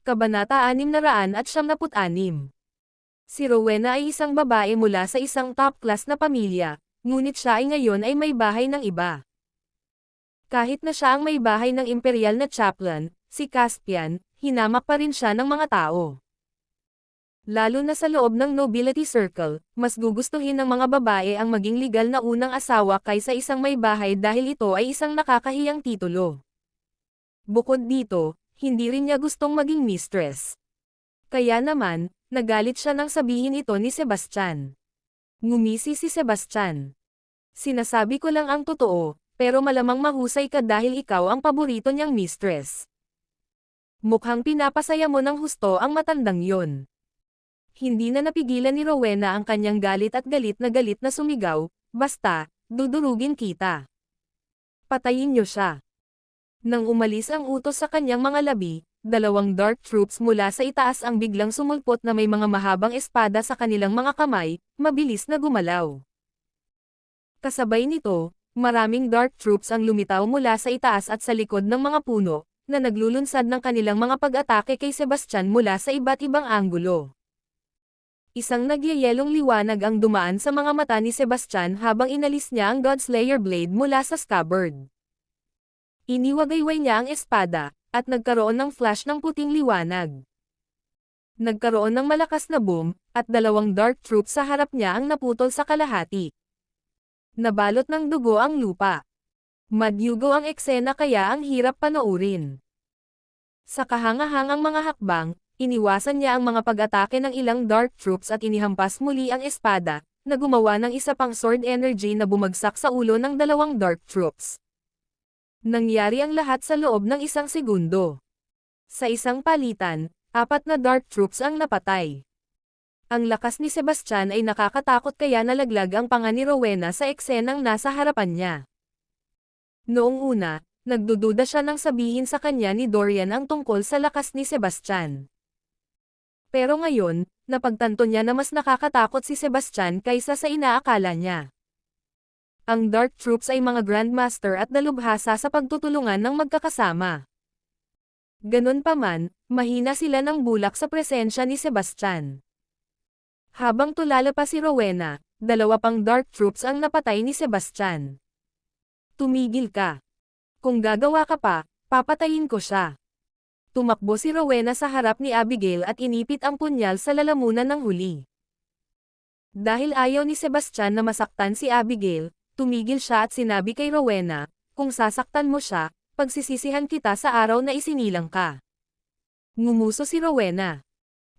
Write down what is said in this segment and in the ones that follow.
Kabanata 676 Si Rowena ay isang babae mula sa isang top-class na pamilya, ngunit siya ay ngayon ay may bahay ng iba. Kahit na siya ang may bahay ng imperial na chaplain, si Caspian, hinamak pa rin siya ng mga tao. Lalo na sa loob ng nobility circle, mas gugustuhin ng mga babae ang maging legal na unang asawa kaysa isang may bahay dahil ito ay isang nakakahiyang titulo. Bukod dito, hindi rin niya gustong maging mistress. Kaya naman, nagalit siya nang sabihin ito ni Sebastian. Ngumisi si Sebastian. Sinasabi ko lang ang totoo, pero malamang mahusay ka dahil ikaw ang paborito niyang mistress. Mukhang pinapasaya mo ng husto ang matandang yon. Hindi na napigilan ni Rowena ang kanyang galit at galit na galit na sumigaw, basta, dudurugin kita. Patayin niyo siya. Nang umalis ang utos sa kanyang mga labi, dalawang dark troops mula sa itaas ang biglang sumulpot na may mga mahabang espada sa kanilang mga kamay, mabilis na gumalaw. Kasabay nito, maraming dark troops ang lumitaw mula sa itaas at sa likod ng mga puno, na naglulunsad ng kanilang mga pag-atake kay Sebastian mula sa iba't ibang anggulo. Isang nagyayelong liwanag ang dumaan sa mga mata ni Sebastian habang inalis niya ang Godslayer blade mula sa scabbard. Iniwagayway niya ang espada, at nagkaroon ng flash ng puting liwanag. Nagkaroon ng malakas na boom, at dalawang dark troops sa harap niya ang naputol sa kalahati. Nabalot ng dugo ang lupa. Madyugo ang eksena kaya ang hirap panoorin. Sa kahangahangang mga hakbang, iniwasan niya ang mga pag-atake ng ilang dark troops at inihampas muli ang espada, na gumawa ng isa pang sword energy na bumagsak sa ulo ng dalawang dark troops. Nangyari ang lahat sa loob ng isang segundo. Sa isang palitan, apat na dark troops ang napatay. Ang lakas ni Sebastian ay nakakatakot kaya nalaglag ang panga ni Rowena sa eksenang nasa harapan niya. Noong una, nagdududa siya nang sabihin sa kanya ni Dorian ang tungkol sa lakas ni Sebastian. Pero ngayon, napagtanto niya na mas nakakatakot si Sebastian kaysa sa inaakala niya. Ang Dark Troops ay mga Grandmaster at dalubhasa sa pagtutulungan ng magkakasama. Ganun pa man, mahina sila ng bulak sa presensya ni Sebastian. Habang tulala pa si Rowena, dalawa pang Dark Troops ang napatay ni Sebastian. Tumigil ka. Kung gagawa ka pa, papatayin ko siya. Tumakbo si Rowena sa harap ni Abigail at inipit ang punyal sa lalamunan ng huli. Dahil ayaw ni Sebastian na masaktan si Abigail, tumigil siya at sinabi kay Rowena, kung sasaktan mo siya, pagsisisihan kita sa araw na isinilang ka. Ngumuso si Rowena.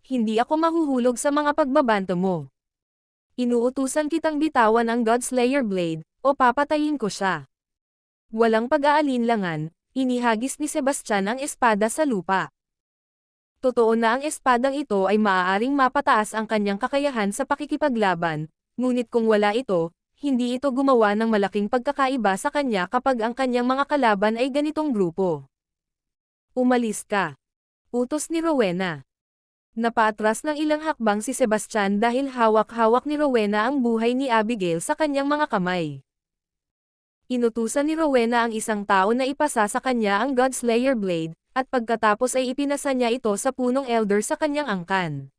Hindi ako mahuhulog sa mga pagbabanto mo. Inuutusan kitang bitawan ang Godslayer Blade, o papatayin ko siya. Walang pag-aalinlangan, inihagis ni Sebastian ang espada sa lupa. Totoo na ang espadang ito ay maaaring mapataas ang kanyang kakayahan sa pakikipaglaban, ngunit kung wala ito, hindi ito gumawa ng malaking pagkakaiba sa kanya kapag ang kanyang mga kalaban ay ganitong grupo. Umalis ka. Utos ni Rowena. Napaatras ng ilang hakbang si Sebastian dahil hawak-hawak ni Rowena ang buhay ni Abigail sa kanyang mga kamay. Inutusan ni Rowena ang isang tao na ipasa sa kanya ang Godslayer Blade, at pagkatapos ay ipinasa niya ito sa punong elder sa kanyang angkan.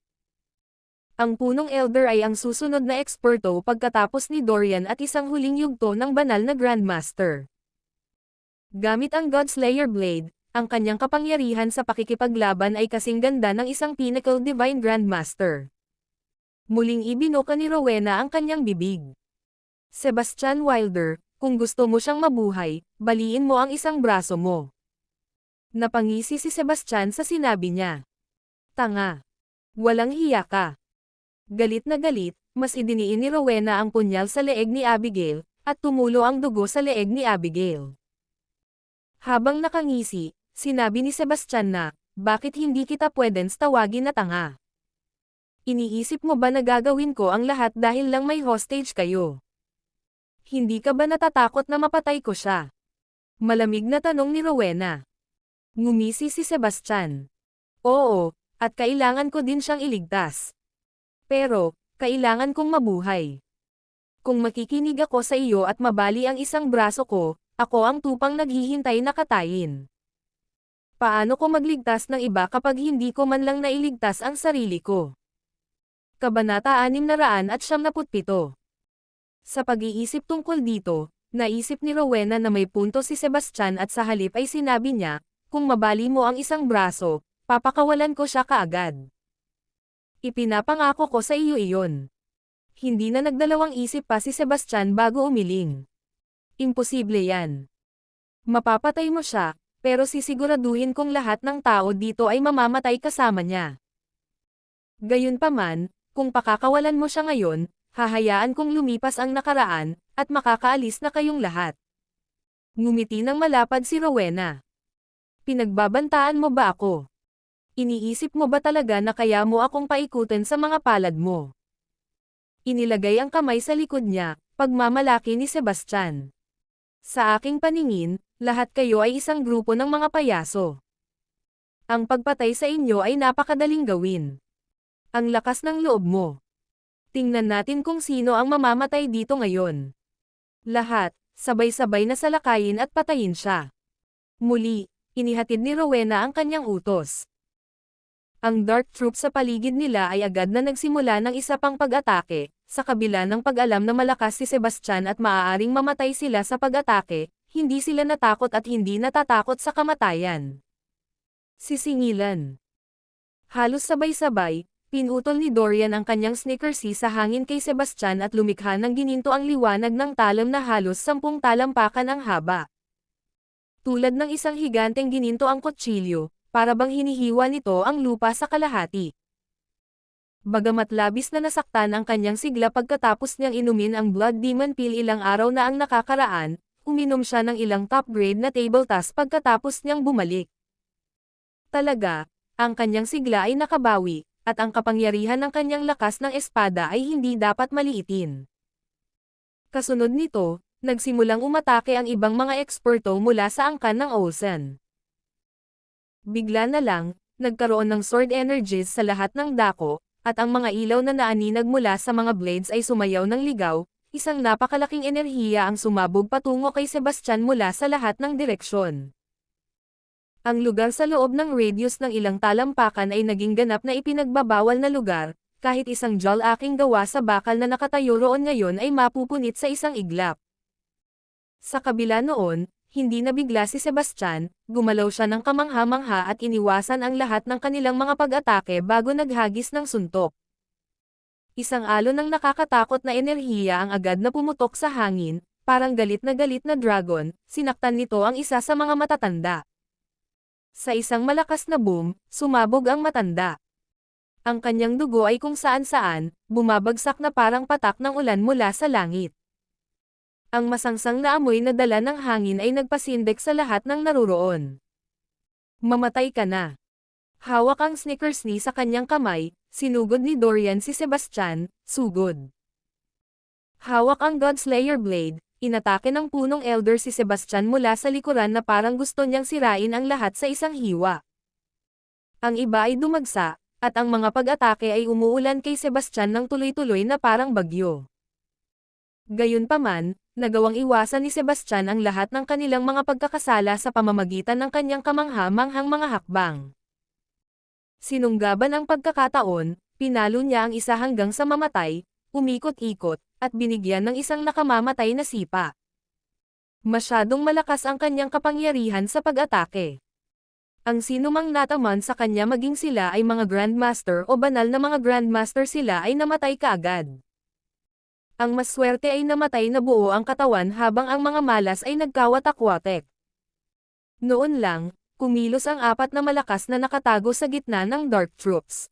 Ang punong elder ay ang susunod na eksperto pagkatapos ni Dorian at isang huling yugto ng banal na Grandmaster. Gamit ang Godslayer Blade, ang kanyang kapangyarihan sa pakikipaglaban ay kasing ganda ng isang Pinnacle Divine Grandmaster. Muling ibinuka ni Rowena ang kanyang bibig. Sebastian Wilder, kung gusto mo siyang mabuhay, baliin mo ang isang braso mo. Napangisi si Sebastian sa sinabi niya. Tanga. Walang hiya ka. Galit na galit, mas idiniin ni Rowena ang punyal sa leeg ni Abigail, at tumulo ang dugo sa leeg ni Abigail. Habang nakangisi, sinabi ni Sebastian na, bakit hindi kita pwedeng tawagin na tanga? Iniisip mo ba na gagawin ko ang lahat dahil lang may hostage kayo? Hindi ka ba natatakot na mapatay ko siya? Malamig na tanong ni Rowena. Ngumisi si Sebastian. Oo, at kailangan ko din siyang iligtas. Pero, kailangan kong mabuhay. Kung makikinig ako sa iyo at mabali ang isang braso ko, ako ang tupang naghihintay na katayin. Paano ko magligtas ng iba kapag hindi ko man lang nailigtas ang sarili ko? Kabanata 677 Sa pag-iisip tungkol dito, naisip ni Rowena na may punto si Sebastian at sa halip ay sinabi niya, kung mabali mo ang isang braso, papakawalan ko siya kaagad. Ipinapangako ko sa iyo iyon. Hindi na nagdalawang isip pa si Sebastian bago umiling. Imposible yan. Mapapatay mo siya, pero sisiguraduhin kong lahat ng tao dito ay mamamatay kasama niya. Gayunpaman, kung pakakawalan mo siya ngayon, hahayaan kong lumipas ang nakaraan, at makakaalis na kayong lahat. Ngumiti ng malapad si Rowena. Pinagbabantaan mo ba ako? Iniisip mo ba talaga na kaya mo akong paikutin sa mga palad mo? Inilagay ang kamay sa likod niya, pagmamalaki ni Sebastian. Sa aking paningin, lahat kayo ay isang grupo ng mga payaso. Ang pagpatay sa inyo ay napakadaling gawin. Ang lakas ng loob mo. Tingnan natin kung sino ang mamamatay dito ngayon. Lahat, sabay-sabay na salakayin at patayin siya. Muli, inihatid ni Rowena ang kanyang utos. Ang Dark Troop sa paligid nila ay agad na nagsimula ng isa pang pag-atake, sa kabila ng pag-alam na malakas si Sebastian at maaaring mamatay sila sa pag-atake, hindi sila natakot at hindi natatakot sa kamatayan. Sisingilan. Halos sabay-sabay, pinutol ni Dorian ang kanyang snickersy sa hangin kay Sebastian at lumikha ng gininto ang liwanag ng talam na halos sampung talampakan ang haba. Tulad ng isang higanteng gininto ang kutsilyo, para bang hinihiwa nito ang lupa sa kalahati. Bagamat labis na nasaktan ang kanyang sigla pagkatapos niyang inumin ang Blood Demon Pill ilang araw na ang nakakaraan, uminom siya ng ilang top-grade na table task pagkatapos niyang bumalik. Talaga, ang kanyang sigla ay nakabawi, at ang kapangyarihan ng kanyang lakas ng espada ay hindi dapat maliitin. Kasunod nito, nagsimulang umatake ang ibang mga eksperto mula sa angkan ng Olsen. Bigla na lang, nagkaroon ng sword energies sa lahat ng dako, at ang mga ilaw na naaninag mula sa mga blades ay sumayaw ng ligaw, isang napakalaking enerhiya ang sumabog patungo kay Sebastian mula sa lahat ng direksyon. Ang lugar sa loob ng radius ng ilang talampakan ay naging ganap na ipinagbabawal na lugar, kahit isang jol aking gawa sa bakal na nakatayo roon ngayon ay mapupunit sa isang iglap. Sa kabila noon, hindi nabigla si Sebastian, gumalaw siya ng kamangha-mangha at iniwasan ang lahat ng kanilang mga pag-atake bago naghagis ng suntok. Isang alon ng nakakatakot na enerhiya ang agad na pumutok sa hangin, parang galit na galit na dragon, sinaktan nito ang isa sa mga matatanda. Sa isang malakas na boom, sumabog ang matanda. Ang kanyang dugo ay kung saan-saan, bumabagsak na parang patak ng ulan mula sa langit. Ang masangsang na amoy na dala ng hangin ay nagpasindek sa lahat ng naruroon. Mamatay ka na. Hawak ang snickers ni sa kanyang kamay, sinugod ni Dorian si Sebastian, sugod. Hawak ang Godslayer blade, inatake ng punong elder si Sebastian mula sa likuran na parang gusto niyang sirain ang lahat sa isang hiwa. Ang iba ay dumagsa, at ang mga pag-atake ay umuulan kay Sebastian ng tuloy-tuloy na parang bagyo. Gayunpaman, nagawang iwasan ni Sebastian ang lahat ng kanilang mga pagkakasala sa pamamagitan ng kanyang kamangha-manghang mga hakbang. Sinunggaban ang pagkakataon, pinalo niya ang isa hanggang sa mamatay, umikot-ikot, at binigyan ng isang nakamamatay na sipa. Masyadong malakas ang kanyang kapangyarihan sa pag-atake. Ang sinumang nataman sa kanya maging sila ay mga Grandmaster o banal na mga Grandmaster sila ay namatay kaagad. Ang maswerte ay namatay na buo ang katawan habang ang mga malas ay nagkawatak-watek. Noon lang, kumilos ang apat na malakas na nakatago sa gitna ng Dark Troops.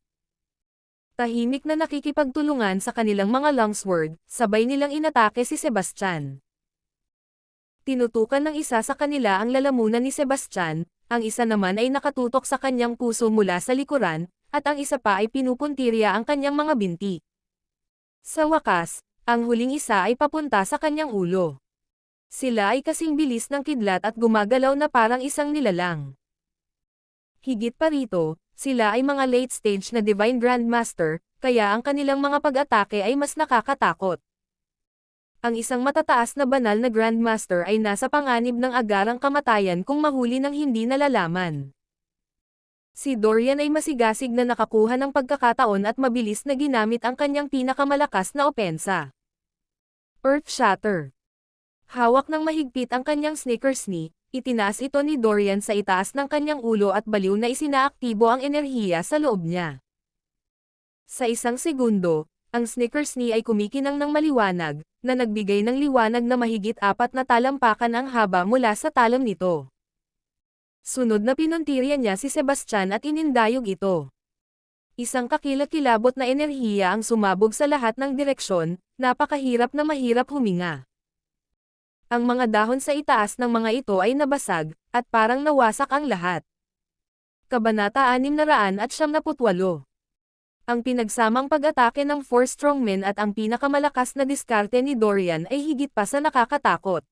Tahimik na nakikipagtulungan sa kanilang mga longsword, sabay nilang inatake si Sebastian. Tinutukan ng isa sa kanila ang lalamunan ni Sebastian, ang isa naman ay nakatutok sa kanyang puso mula sa likuran, at ang isa pa ay pinupuntirya ang kanyang mga binti. Sa wakas, ang huling isa ay papunta sa kanyang ulo. Sila ay kasing bilis ng kidlat at gumagalaw na parang isang nilalang. Higit pa rito, sila ay mga late stage na Divine Grandmaster, kaya ang kanilang mga pag-atake ay mas nakakatakot. Ang isang matataas na banal na Grandmaster ay nasa panganib ng agarang kamatayan kung mahuli ng hindi nalalaman. Si Dorian ay masigasig na nakakuha ng pagkakataon at mabilis na ginamit ang kanyang pinakamalakas na opensa. Earth Shatter. Hawak ng mahigpit ang kanyang Snickers ni, itinaas ito ni Dorian sa itaas ng kanyang ulo at baliw na isinaaktibo ang enerhiya sa loob niya. Sa isang segundo, ang Snickers ni ay kumikinang ng maliwanag, na nagbigay ng liwanag na mahigit apat na talampakan ang haba mula sa talam nito. Sunod na pinuntirya niya si Sebastian at inindayog ito. Isang kakilakilabot na enerhiya ang sumabog sa lahat ng direksyon, napakahirap na mahirap huminga. Ang mga dahon sa itaas ng mga ito ay nabasag, at parang nawasak ang lahat. Kabanata 678 Ang pinagsamang pag-atake ng four strongmen at ang pinakamalakas na diskarte ni Dorian ay higit pa sa nakakatakot.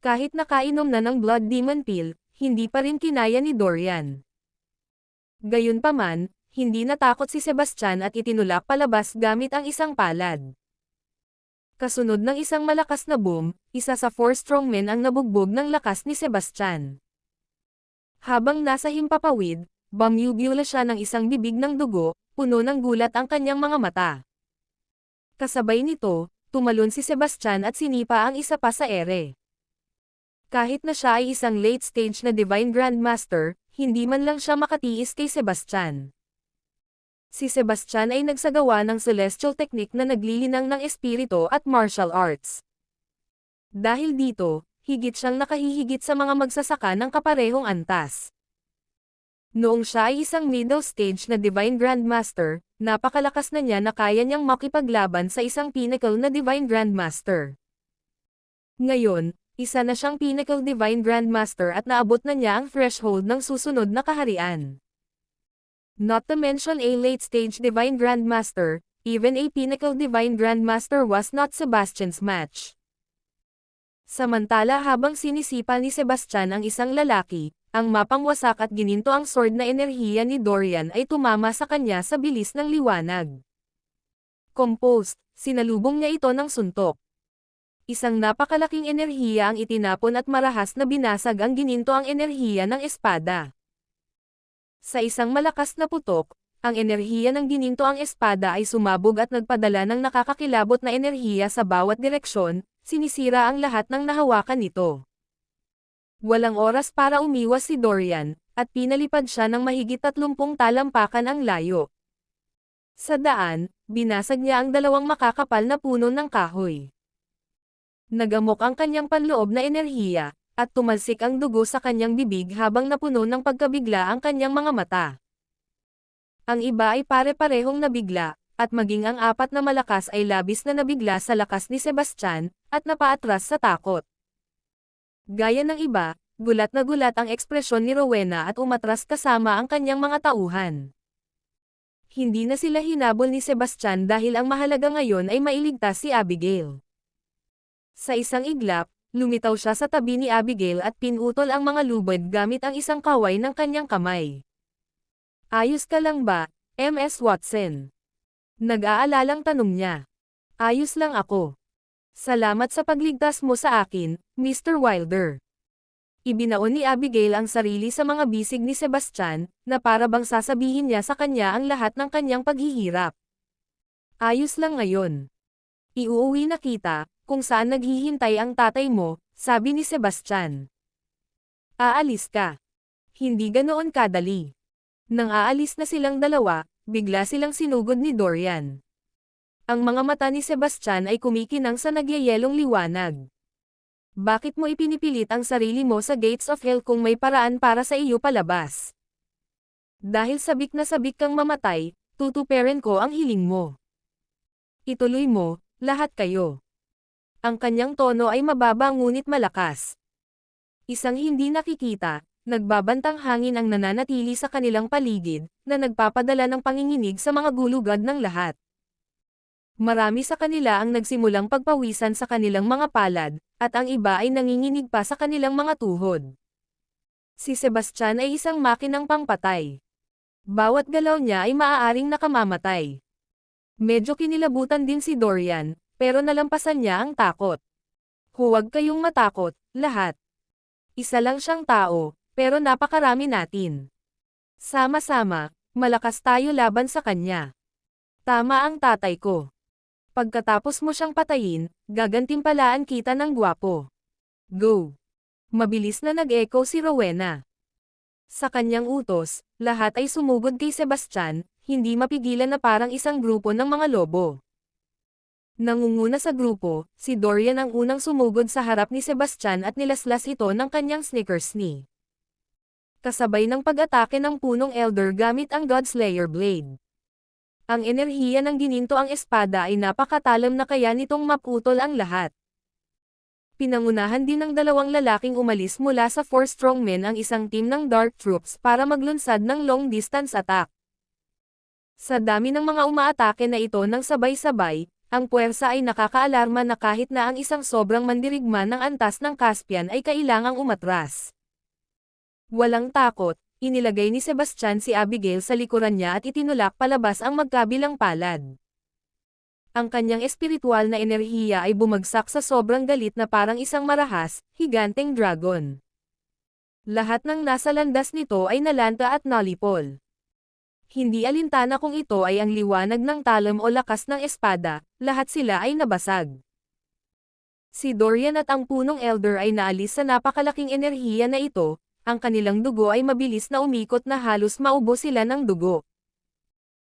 Kahit nakainom na ng Blood Demon Pill, hindi pa rin kinaya ni Dorian. Gayunpaman, hindi natakot si Sebastian at itinulak palabas gamit ang isang palad. Kasunod ng isang malakas na boom, isa sa four strongmen ang nabugbog ng lakas ni Sebastian. Habang nasa himpapawid, bamyubula siya ng isang bibig ng dugo, puno ng gulat ang kanyang mga mata. Kasabay nito, tumalon si Sebastian at sinipa ang isa pa sa ere. Kahit na siya ay isang late stage na Divine Grandmaster, hindi man lang siya makatiis kay Sebastian. Si Sebastian ay nagsagawa ng celestial technique na naglilinang ng espiritu at martial arts. Dahil dito, higit siyang nakahihigit sa mga magsasaka ng kaparehong antas. Noong siya ay isang middle stage na Divine Grandmaster, napakalakas na niya na kaya niyang makipaglaban sa isang pinnacle na Divine Grandmaster. Ngayon, isa na siyang pinnacle Divine Grandmaster at naabot na niya ang threshold ng susunod na kaharian. Not to mention a late-stage Divine Grandmaster, even a pinnacle Divine Grandmaster was not Sebastian's match. Samantala habang sinisipa ni Sebastian ang isang lalaki, ang mapangwasak at gininto ang sword na enerhiya ni Dorian ay tumama sa kanya sa bilis ng liwanag. Composed, sinalubong niya ito ng suntok. Isang napakalaking enerhiya ang itinapon at marahas na binasag ang gininto ang enerhiya ng espada. Sa isang malakas na putok, ang enerhiya ng gininto ang espada ay sumabog at nagpadala ng nakakakilabot na enerhiya sa bawat direksyon, sinisira ang lahat ng nahawakan nito. Walang oras para umiwas si Dorian, at pinalipad siya ng mahigit 30 talampakan ang layo. Sa daan, binasag niya ang dalawang makakapal na puno ng kahoy. Nagamok ang kanyang panloob na enerhiya, at tumalsik ang dugo sa kanyang bibig habang napuno ng pagkabigla ang kanyang mga mata. Ang iba ay pare-parehong nabigla, at maging ang apat na malakas ay labis na nabigla sa lakas ni Sebastian, at napaatras sa takot. Gaya ng iba, gulat na gulat ang ekspresyon ni Rowena at umatras kasama ang kanyang mga tauhan. Hindi na sila hinabol ni Sebastian dahil ang mahalaga ngayon ay mailigtas si Abigail. Sa isang iglap, lumitaw siya sa tabi ni Abigail at pinutol ang mga lubid gamit ang isang kaway ng kanyang kamay. Ayos ka lang ba, MS Watson? Nag-aalalang tanong niya. Ayos lang ako. Salamat sa pagligtas mo sa akin, Mr. Wilder. Ibinaon ni Abigail ang sarili sa mga bisig ni Sebastian, na para bang sasabihin niya sa kanya ang lahat ng kanyang paghihirap. Ayos lang ngayon. Iuuwi na kita, kung saan naghihintay ang tatay mo, sabi ni Sebastian. Aalis ka. Hindi ganoon kadali. Nang aalis na silang dalawa, bigla silang sinugod ni Dorian. Ang mga mata ni Sebastian ay kumikinang sa nagyayelong liwanag. Bakit mo ipinipilit ang sarili mo sa gates of hell kung may paraan para sa iyo palabas? Dahil sabik na sabik kang mamatay, tutuperin ko ang hiling mo. Ituloy mo, lahat kayo. Ang kanyang tono ay mababa ngunit malakas. Isang hindi nakikita, nagbabantang hangin ang nananatili sa kanilang paligid, na nagpapadala ng panginginig sa mga gulugad ng lahat. Marami sa kanila ang nagsimulang pagpawisan sa kanilang mga palad, at ang iba ay nanginginig pa sa kanilang mga tuhod. Si Sebastian ay isang makinang pangpatay. Bawat galaw niya ay maaaring nakamamatay. Medyo kinilabutan din si Dorian, pero nalampasan niya ang takot. Huwag kayong matakot, lahat. Isa lang siyang tao, pero napakarami natin. Sama-sama, malakas tayo laban sa kanya. Tama ang tatay ko. Pagkatapos mo siyang patayin, gagantimpalaan kita ng gwapo. Go! Mabilis na nag-echo si Rowena. Sa kanyang utos, lahat ay sumugod kay Sebastian, hindi mapigilan na parang isang grupo ng mga lobo. Nangunguna sa grupo, si Dorian ang unang sumugod sa harap ni Sebastian at nilaslas ito ng kanyang sneakers ni. Kasabay ng pag-atake ng punong elder gamit ang Godslayer Blade. Ang enerhiya ng gininto ang espada ay napakatalam na kaya nitong maputol ang lahat. Pinangunahan din ng dalawang lalaking umalis mula sa Four Strongmen ang isang team ng Dark Troops para maglunsad ng long-distance attack. Sa dami ng mga umaatake na ito ng sabay-sabay, ang puwersa ay nakakaalarma na kahit na ang isang sobrang mandirigma ng antas ng Caspian ay kailangang umatras. Walang takot, inilagay ni Sebastian si Abigail sa likuran niya at itinulak palabas ang magkabilang palad. Ang kanyang espiritual na enerhiya ay bumagsak sa sobrang galit na parang isang marahas, higanteng dragon. Lahat ng nasa landas nito ay nalanta at nalipol. Hindi alintana kung ito ay ang liwanag ng talam o lakas ng espada, lahat sila ay nabasag. Si Dorian at ang punong elder ay naalis sa napakalaking enerhiya na ito, ang kanilang dugo ay mabilis na umikot na halos maubo sila ng dugo.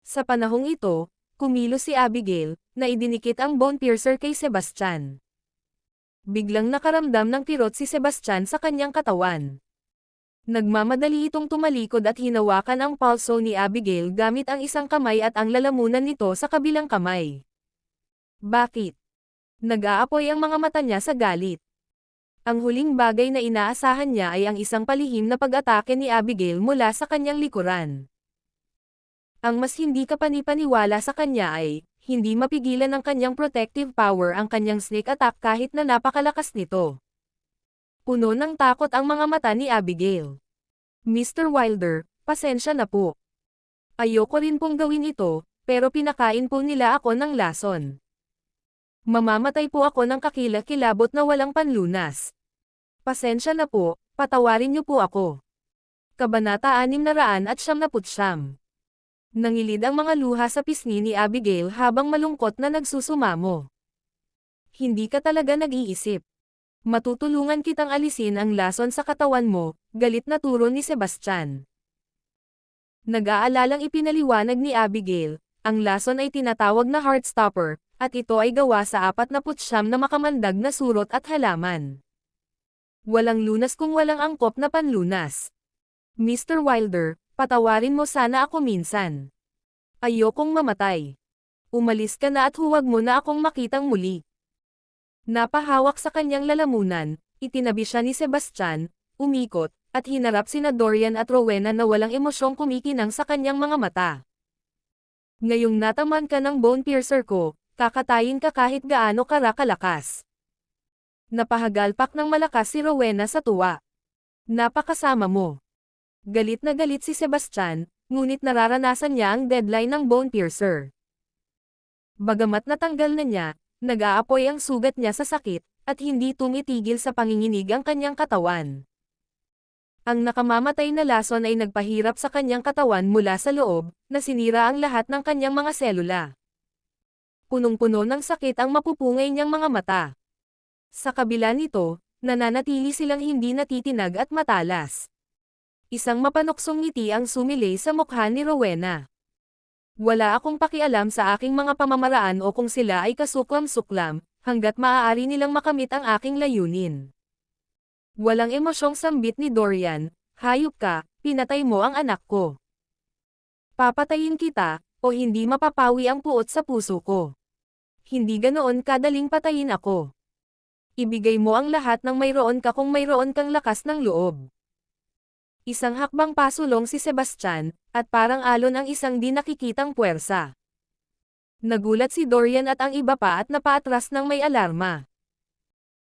Sa panahong ito, kumilos si Abigail, na idinikit ang bone piercer kay Sebastian. Biglang nakaramdam ng kirot si Sebastian sa kanyang katawan. Nagmamadali itong tumalikod at hinawakan ang pulso ni Abigail gamit ang isang kamay at ang lalamunan nito sa kabilang kamay. Bakit? Nag-aapoy ang mga mata niya sa galit. Ang huling bagay na inaasahan niya ay ang isang palihim na pag-atake ni Abigail mula sa kanyang likuran. Ang mas hindi kapanipaniwala sa kanya ay, hindi mapigilan ng kanyang protective power ang kanyang sneak attack kahit na napakalakas nito. Puno ng takot ang mga mata ni Abigail. Mr. Wilder, pasensya na po. Ayoko rin pong gawin ito, pero pinakain po nila ako ng lason. Mamamatay po ako ng kakilakilabot na walang panlunas. Pasensya na po, patawarin niyo po ako. Kabanata 600 at 79. Nangilid ang mga luha sa pisngi ni Abigail habang malungkot na nagsusumamo. Hindi ka talaga nag-iisip. Matutulungan kitang alisin ang lason sa katawan mo, galit na turo ni Sebastian. Nag-aalalang ipinaliwanag ni Abigail, ang lason ay tinatawag na heartstopper, at ito ay gawa sa apat na putsyam na makamandag na surot at halaman. Walang lunas kung walang angkop na panlunas. Mr. Wilder, patawarin mo sana ako minsan. Ayokong mamatay. Umalis ka na at huwag mo na akong makitang muli. Napahawak sa kanyang lalamunan, itinabi siya ni Sebastian, umikot, at hinarap sina Dorian at Rowena na walang emosyong kumikinang sa kanyang mga mata. Ngayong nataman ka ng bone piercer ko, kakatayin ka kahit gaano karakalakas. Napahagalpak ng malakas si Rowena sa tuwa. Napakasama mo. Galit na galit si Sebastian, ngunit nararanasan niya ang deadline ng bone piercer. Bagamat natanggal na niya, Nag-aapoy ang sugat niya sa sakit, at hindi tumitigil sa panginginig ang kanyang katawan. Ang nakamamatay na lason ay nagpahirap sa kanyang katawan mula sa loob, na sinira ang lahat ng kanyang mga selula. Punong-puno ng sakit ang mapupungay niyang mga mata. Sa kabila nito, nananatili silang hindi natitinag at matalas. Isang mapanoksong ngiti ang sumilay sa mukha ni Rowena. Wala akong pakialam sa aking mga pamamaraan o kung sila ay kasuklam-suklam, hanggat maaari nilang makamit ang aking layunin. Walang emosyong sambit ni Dorian, hayop ka, pinatay mo ang anak ko. Papatayin kita, o hindi mapapawi ang puot sa puso ko. Hindi ganoon kadaling patayin ako. Ibigay mo ang lahat ng mayroon ka kung mayroon kang lakas ng loob. Isang hakbang pasulong si Sebastian, at parang alon ang isang di nakikitang puwersa. Nagulat si Dorian at ang iba pa at napaatras ng may alarma.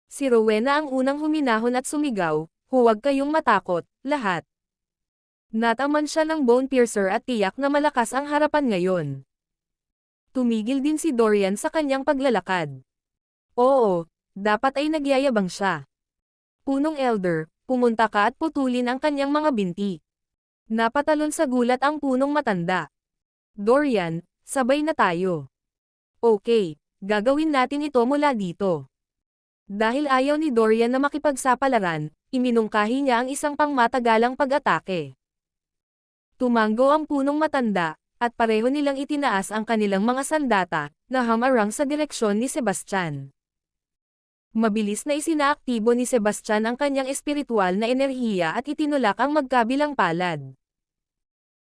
Si Rowena ang unang huminahon at sumigaw, huwag kayong matakot, lahat. Nataman siya ng bone piercer at tiyak na malakas ang harapan ngayon. Tumigil din si Dorian sa kanyang paglalakad. Oo, dapat ay nagyayabang siya. Punong elder, pumunta ka at putulin ang kanyang mga binti. Napatalon sa gulat ang punong matanda. Dorian, sabay na tayo. Okay, gagawin natin ito mula dito. Dahil ayaw ni Dorian na makipagsapalaran, iminungkahi niya ang isang pangmatagalang pag-atake. Tumanggo ang punong matanda, at pareho nilang itinaas ang kanilang mga sandata, na hamarang sa direksyon ni Sebastian. Mabilis na isinaaktibo ni Sebastian ang kanyang espiritual na enerhiya at itinulak ang magkabilang palad.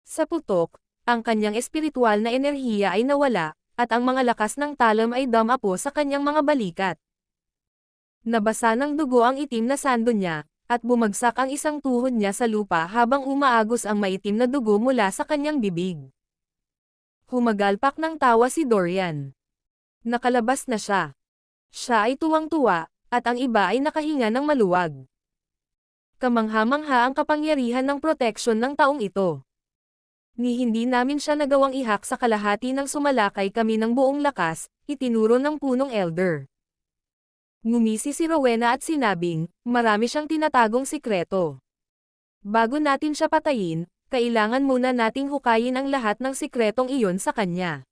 Sa putok, ang kanyang espiritual na enerhiya ay nawala, at ang mga lakas ng talam ay damapo sa kanyang mga balikat. Nabasa ng dugo ang itim na sando niya, at bumagsak ang isang tuhod niya sa lupa habang umaagos ang maitim na dugo mula sa kanyang bibig. Humagalpak ng tawa si Dorian. Nakalabas na siya. Siya ay tuwang-tuwa, at ang iba ay nakahinga ng maluwag. Kamangha-mangha ang kapangyarihan ng proteksyon ng taong ito. Ni hindi namin siya nagawang ihak sa kalahati ng sumalakay kami ng buong lakas, itinuro ng punong elder. Ngumisi si Rowena at sinabing, marami siyang tinatagong sikreto. Bago natin siya patayin, kailangan muna nating hukayin ang lahat ng sikretong iyon sa kanya.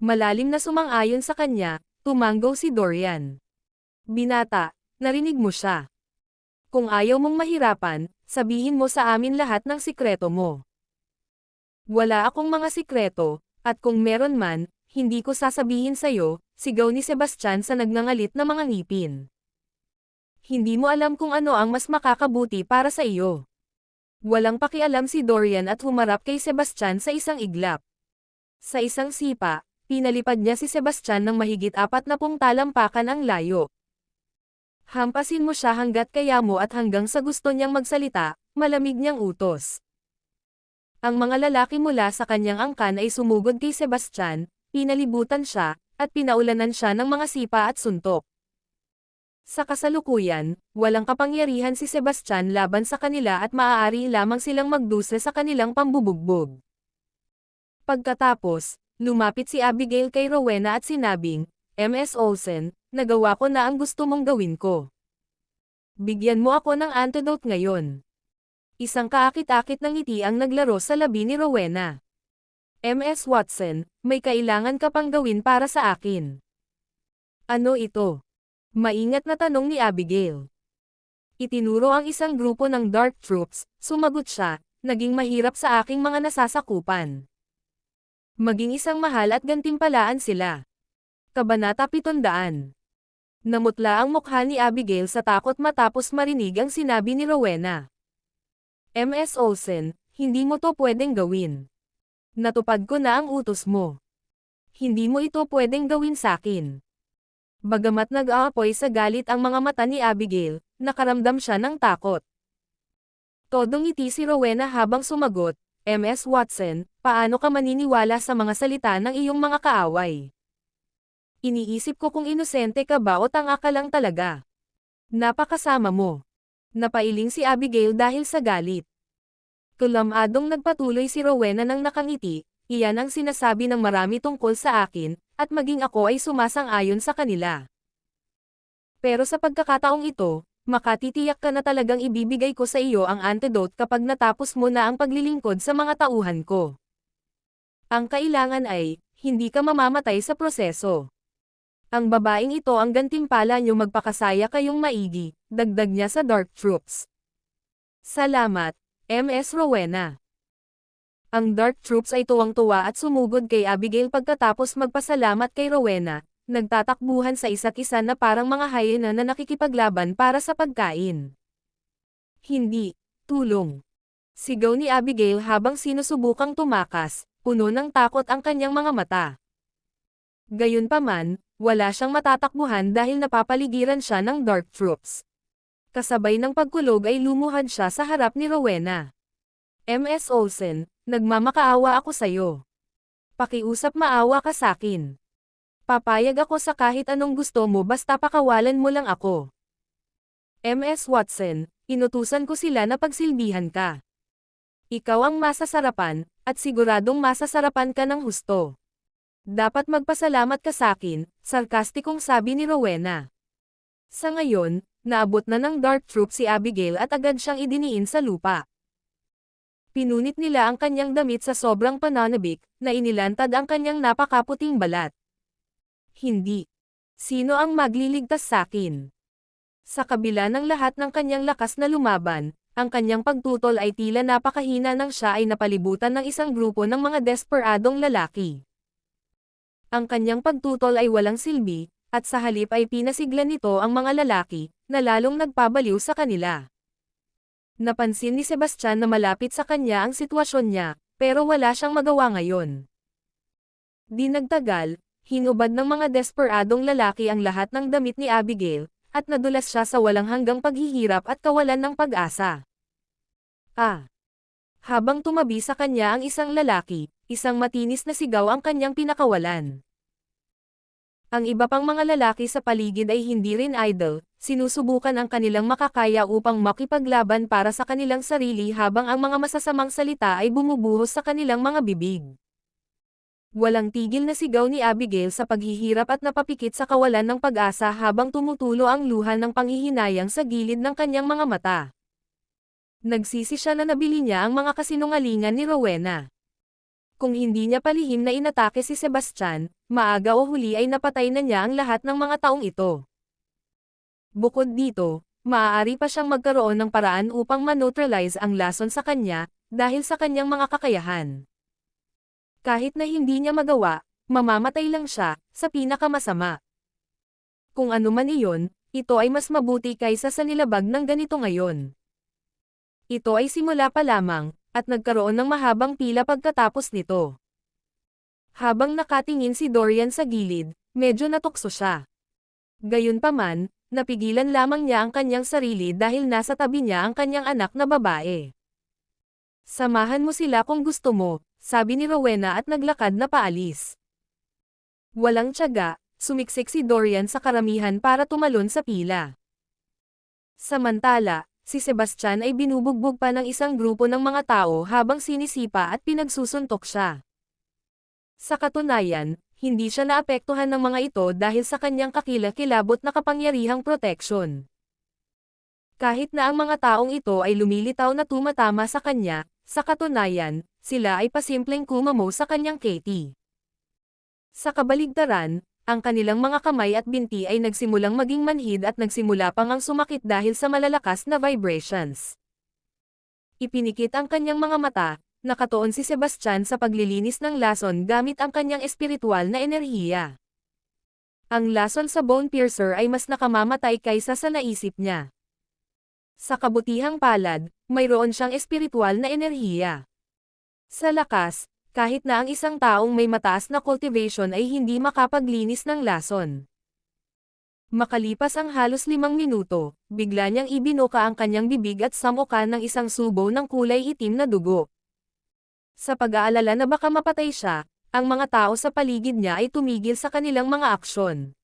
Malalim na sumang-ayon sa kanya, tumanggo si Dorian. Binata, narinig mo siya. Kung ayaw mong mahirapan, sabihin mo sa amin lahat ng sikreto mo. Wala akong mga sikreto, at kung meron man, hindi ko sasabihin sa'yo, sigaw ni Sebastian sa nagngangalit na mga ngipin. Hindi mo alam kung ano ang mas makakabuti para sa iyo. Walang pakialam si Dorian at humarap kay Sebastian sa isang iglap. Sa isang sipa, pinalipad niya si Sebastian ng mahigit apat na pung talampakan ang layo. Hampasin mo siya hanggat kaya mo at hanggang sa gusto niyang magsalita, malamig niyang utos. Ang mga lalaki mula sa kanyang angkan ay sumugod kay Sebastian, pinalibutan siya, at pinaulanan siya ng mga sipa at suntok. Sa kasalukuyan, walang kapangyarihan si Sebastian laban sa kanila at maaari lamang silang magduse sa kanilang pambubugbog. Pagkatapos, lumapit si Abigail kay Rowena at sinabing, MS Olsen, nagawa ko na ang gusto mong gawin ko. Bigyan mo ako ng antidote ngayon. Isang kaakit-akit ng ngiti ang naglaro sa labi ni Rowena. MS Watson, may kailangan ka pang gawin para sa akin. Ano ito? Maingat na tanong ni Abigail. Itinuro ang isang grupo ng Dark Troops, sumagot siya, naging mahirap sa aking mga nasasakupan. Maging isang mahal at gantimpalaan sila. Kabanata 700 Namutla ang mukha ni Abigail sa takot matapos marinig ang sinabi ni Rowena. MS Olsen, hindi mo to pwedeng gawin. Natupad ko na ang utos mo. Hindi mo ito pwedeng gawin sa akin. Bagamat nag-aapoy sa galit ang mga mata ni Abigail, nakaramdam siya ng takot. Todong ngiti si Rowena habang sumagot, MS Watson, paano ka maniniwala sa mga salita ng iyong mga kaaway? Iniisip ko kung inosente ka ba o tanga ka lang talaga. Napakasama mo. Napailing si Abigail dahil sa galit. Kulamadong nagpatuloy si Rowena ng nakangiti, iyan ang sinasabi ng marami tungkol sa akin, at maging ako ay sumasang-ayon sa kanila. Pero sa pagkakataong ito, makatitiyak ka na talagang ibibigay ko sa iyo ang antidote kapag natapos mo na ang paglilingkod sa mga tauhan ko. Ang kailangan ay, hindi ka mamamatay sa proseso. Ang babaeng ito ang gantimpala niyo magpakasaya kayong maigi, dagdag niya sa Dark Troops. Salamat, MS Rowena. Ang Dark Troops ay tuwang-tuwa at sumugod kay Abigail pagkatapos magpasalamat kay Rowena, nagtatakbuhan sa isa't isa na parang mga hyena na nakikipaglaban para sa pagkain. Hindi, tulong. Sigaw ni Abigail habang sinusubukang tumakas, puno ng takot ang kanyang mga mata. Gayunpaman, wala siyang matatakbuhan dahil napapaligiran siya ng Dark Troops. Kasabay ng pagkulog ay lumuhad siya sa harap ni Rowena. MS Olsen, nagmamakaawa ako sa'yo. Pakiusap maawa ka sa'kin. Papayag ako sa kahit anong gusto mo basta pakawalan mo lang ako. MS Watson, inutusan ko sila na pagsilbihan ka. Ikaw ang masasarapan, at siguradong masasarapan ka ng husto. Dapat magpasalamat ka sa'kin, sarkastikong sabi ni Rowena. Sa ngayon, naabot na ng Dark Troop si Abigail at agad siyang idiniin sa lupa. Pinunit nila ang kanyang damit sa sobrang pananabik, na inilantad ang kanyang napakaputing balat. Hindi. Sino ang magliligtas sakin? Sa kabila ng lahat ng kanyang lakas na lumaban, ang kanyang pagtutol ay tila napakahina nang siya ay napalibutan ng isang grupo ng mga desperadong lalaki. Ang kanyang pagtutol ay walang silbi, at sa halip ay pinasigla nito ang mga lalaki, na lalong nagpabaliw sa kanila. Napansin ni Sebastian na malapit sa kanya ang sitwasyon niya, pero wala siyang magawa ngayon. Di nagtagal, hinubad ng mga desperadong lalaki ang lahat ng damit ni Abigail, at nadulas siya sa walang hanggang paghihirap at kawalan ng pag-asa. Ah! Habang tumabi sa kanya ang isang lalaki, isang matinis na sigaw ang kanyang pinakawalan. Ang iba pang mga lalaki sa paligid ay hindi rin idle, sinusubukan ang kanilang makakaya upang makipaglaban para sa kanilang sarili habang ang mga masasamang salita ay bumubuhos sa kanilang mga bibig. Walang tigil na sigaw ni Abigail sa paghihirap at napapikit sa kawalan ng pag-asa habang tumutulo ang luha ng panghihinayang sa gilid ng kanyang mga mata. Nagsisi siya na nabili niya ang mga kasinungalingan ni Rowena. Kung hindi niya palihim na inatake si Sebastian, maaga o huli ay napatay na niya ang lahat ng mga taong ito. Bukod dito, maaari pa siyang magkaroon ng paraan upang maneutralize ang lason sa kanya, dahil sa kanyang mga kakayahan. Kahit na hindi niya magawa, mamamatay lang siya, sa pinakamasama. Kung ano man iyon, ito ay mas mabuti kaysa sa nilabag ng ganito ngayon. Ito ay simula pa lamang, at nagkaroon ng mahabang pila pagkatapos nito. Habang nakatingin si Dorian sa gilid, medyo natukso siya. Gayunpaman, napigilan lamang niya ang kanyang sarili dahil nasa tabi niya ang kanyang anak na babae. Samahan mo sila kung gusto mo, sabi ni Rowena at naglakad na paalis. Walang tiyaga, sumiksik si Dorian sa karamihan para tumalon sa pila. Samantala, si Sebastian ay binubugbog pa ng isang grupo ng mga tao habang sinisipa at pinagsusuntok siya. Sa katunayan, hindi siya naapektuhan ng mga ito dahil sa kanyang kakilakilabot na kapangyarihang protection. Kahit na ang mga taong ito ay lumilitaw na tumatama sa kanya, sa katunayan, sila ay pasimpleng kumamo sa kanyang Katie. Sa kabaligtaran, ang kanilang mga kamay at binti ay nagsimulang maging manhid at nagsimula pang ang sumakit dahil sa malalakas na vibrations. Ipinikit ang kanyang mga mata, nakatuon si Sebastian sa paglilinis ng lason gamit ang kanyang espiritual na enerhiya. Ang lason sa bone piercer ay mas nakamamatay kaysa sa naisip niya. Sa kabutihang palad, mayroon siyang espiritual na enerhiya. Sa lakas, kahit na ang isang taong may mataas na cultivation ay hindi makapaglinis ng lason. Makalipas ang halos limang minuto, bigla niyang ibinuka ang kanyang bibig at samuka ng isang subo ng kulay itim na dugo. Sa pag-aalala na baka mapatay siya, ang mga tao sa paligid niya ay tumigil sa kanilang mga aksyon.